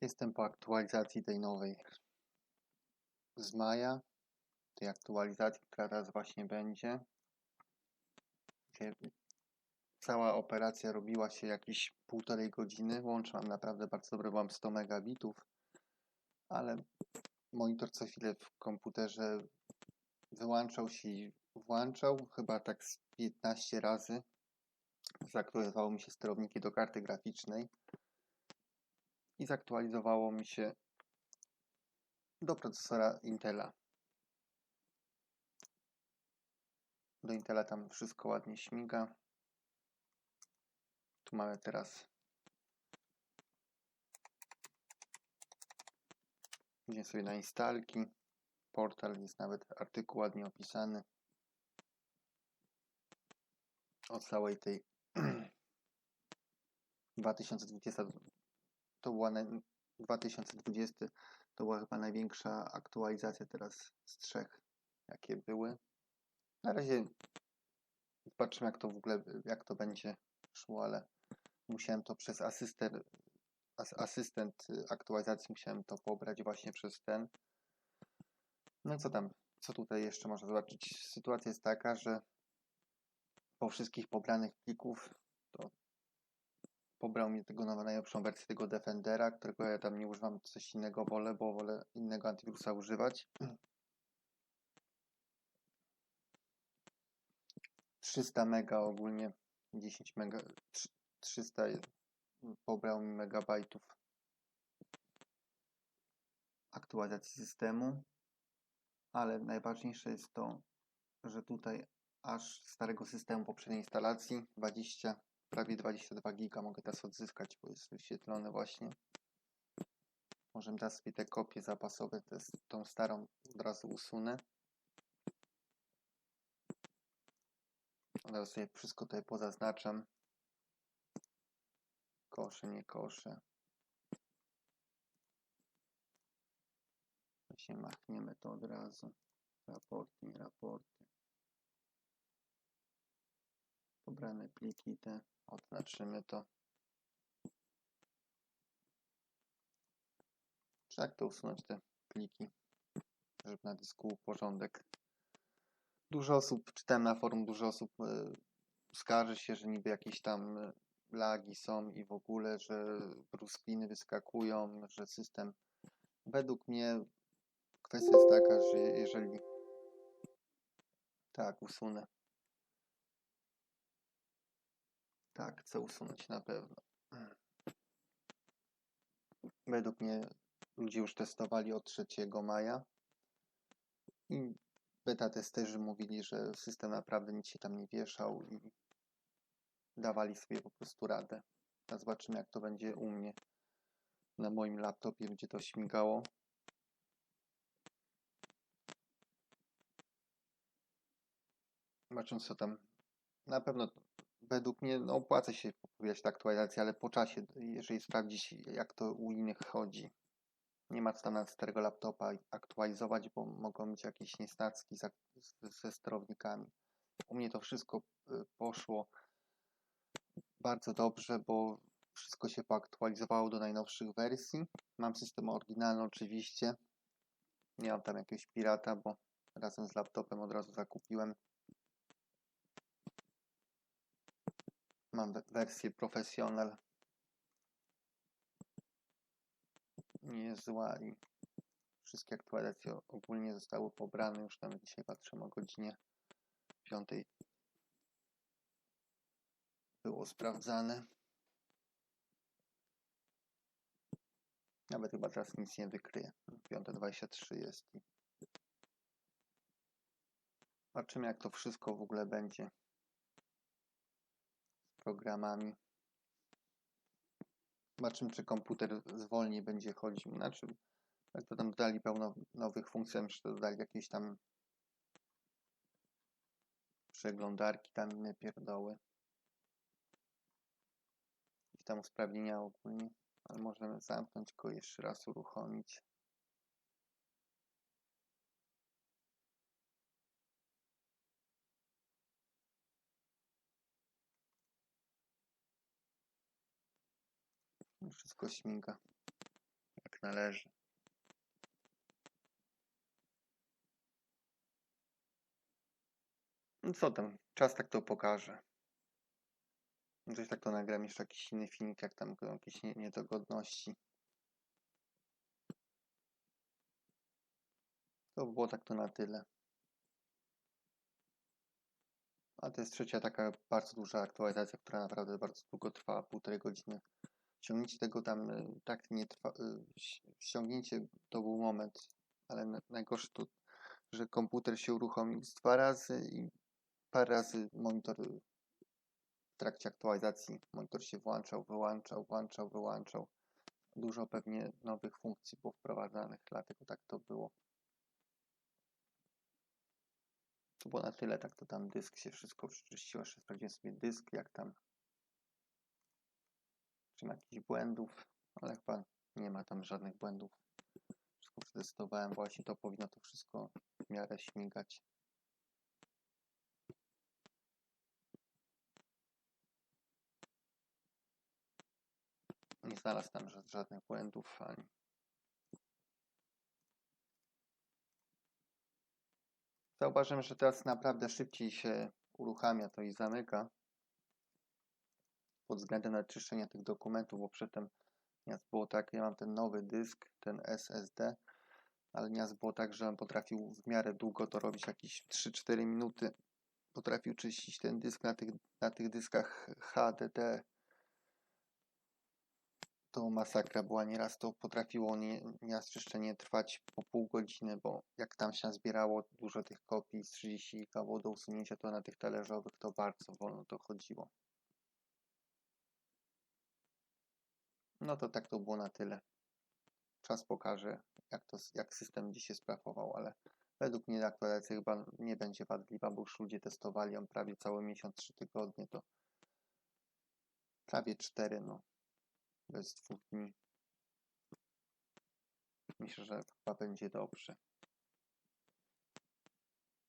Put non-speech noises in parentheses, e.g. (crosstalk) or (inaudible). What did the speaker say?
Jestem po aktualizacji tej nowej z maja, tej aktualizacji, która teraz właśnie będzie. Cała operacja robiła się jakieś półtorej godziny. Łącz mam naprawdę bardzo dobre, mam 100 megabitów, ale monitor co chwilę w komputerze wyłączał się i włączał, chyba tak z 15 razy. Zaktualizowało mi się sterowniki do karty graficznej i zaktualizowało mi się do procesora Intela. Do Intela tam wszystko ładnie śmiga. Tu mamy teraz Idziemy sobie na instalki. Portal jest nawet artykuł ładnie opisany o całej tej (clears throat) 2020 to była na, 2020 to była chyba największa aktualizacja teraz z trzech, jakie były. Na razie zobaczymy jak to w ogóle, jak to będzie szło, ale musiałem to przez asystent, as, asystent aktualizacji musiałem to pobrać właśnie przez ten. No co tam, co tutaj jeszcze można zobaczyć? Sytuacja jest taka, że po wszystkich pobranych plików to pobrał mi tego nowa najlepszą wersję tego Defendera, którego ja tam nie używam, coś innego wolę, bo wolę innego antywirusa używać. 300 mega ogólnie, 10 mega, 300 pobrał mi megabajtów aktualizacji systemu, ale najważniejsze jest to, że tutaj aż starego systemu poprzedniej instalacji 20 prawie 22 giga mogę teraz odzyskać, bo jest wyświetlone właśnie. Możemy teraz sobie te kopie zapasowe, te, tą starą od razu usunę. Teraz sobie wszystko tutaj pozaznaczam. Kosze, nie kosze. Właśnie machniemy to od razu. Raporty, nie raporty. Pobrane pliki te. Odznaczymy to. Jak to usunąć te pliki, żeby na dysku porządek. Dużo osób, czytałem na forum, dużo osób y, skarży się, że niby jakieś tam y, lagi są i w ogóle, że bruskliny wyskakują, że system. Według mnie kwestia jest taka, że jeżeli. Tak, usunę. Tak, chcę usunąć na pewno. Według mnie ludzie już testowali od 3 maja i beta testerzy mówili, że system naprawdę nic się tam nie wieszał i dawali sobie po prostu radę. A zobaczymy jak to będzie u mnie. Na moim laptopie będzie to śmigało. Zobaczymy co tam. Na pewno według mnie no, opłaca się poprawiać tę aktualizację, ale po czasie, jeżeli sprawdzić jak to u innych chodzi. Nie ma co tam na starego laptopa aktualizować, bo mogą mieć jakieś niesnacki ze sterownikami. U mnie to wszystko y, poszło bardzo dobrze, bo wszystko się poaktualizowało do najnowszych wersji. Mam system oryginalny oczywiście. Nie mam tam jakiegoś pirata, bo razem z laptopem od razu zakupiłem. Mam wersję profesjonal. Nie jest zła i wszystkie aktualizacje ogólnie zostały pobrane. Już nawet dzisiaj patrzę o godzinie 5 było sprawdzane. Nawet chyba teraz nic nie wykryje. 5.23 jest. Zobaczymy jak to wszystko w ogóle będzie programami. Zobaczymy czy komputer zwolni będzie chodził. Znaczy, jak to tam dodali pełno nowych funkcji, czy dodali jakieś tam przeglądarki, tam inne pierdoły tam usprawnienia ogólnie, ale możemy zamknąć go jeszcze raz uruchomić. Wszystko śmiga. jak należy. No co tam, czas tak to pokaże. Coś tak to nagram jeszcze jakiś inny filmik, jak tam jakieś nie- niedogodności. To było tak to na tyle. A to jest trzecia taka bardzo duża aktualizacja, która naprawdę bardzo długo trwała, półtorej godziny. Ściągnięcie tego tam y, tak nie trwa. y, Ściągnięcie to był moment, ale na- najgorsze to, że komputer się uruchomił dwa razy i parę razy monitor y, w trakcie aktualizacji monitor się włączał, wyłączał, włączał, wyłączał. Dużo pewnie nowych funkcji było wprowadzanych, dlatego tak to było. To było na tyle, tak to tam dysk się wszystko przeczyściło. Jeszcze sprawdziłem sobie dysk, jak tam. Czy ma jakichś błędów, ale chyba nie ma tam żadnych błędów. Wszystko przetestowałem, właśnie to powinno to wszystko w miarę śmigać. Nie znalazł tam ża- żadnych błędów ani. Zauważyłem, że teraz naprawdę szybciej się uruchamia to i zamyka pod względem na czyszczenia tych dokumentów, bo przedtem nieraz było tak, ja mam ten nowy dysk, ten SSD, ale nieraz było tak, że on potrafił w miarę długo to robić, jakieś 3-4 minuty potrafił czyścić ten dysk na tych, na tych dyskach HDD. To masakra była, nieraz to potrafiło nie, czyszczenie trwać po pół godziny, bo jak tam się zbierało dużo tych kopii z 30 giga było do usunięcia, to na tych talerzowych to bardzo wolno to chodziło. No to tak to było na tyle. Czas pokaże, jak, to, jak system będzie się sprawował, ale według mnie aktualizacja chyba nie będzie wadliwa, bo już ludzie testowali ją prawie cały miesiąc, 3 tygodnie, to prawie 4, no, bez dwóch dni. Myślę, że chyba będzie dobrze.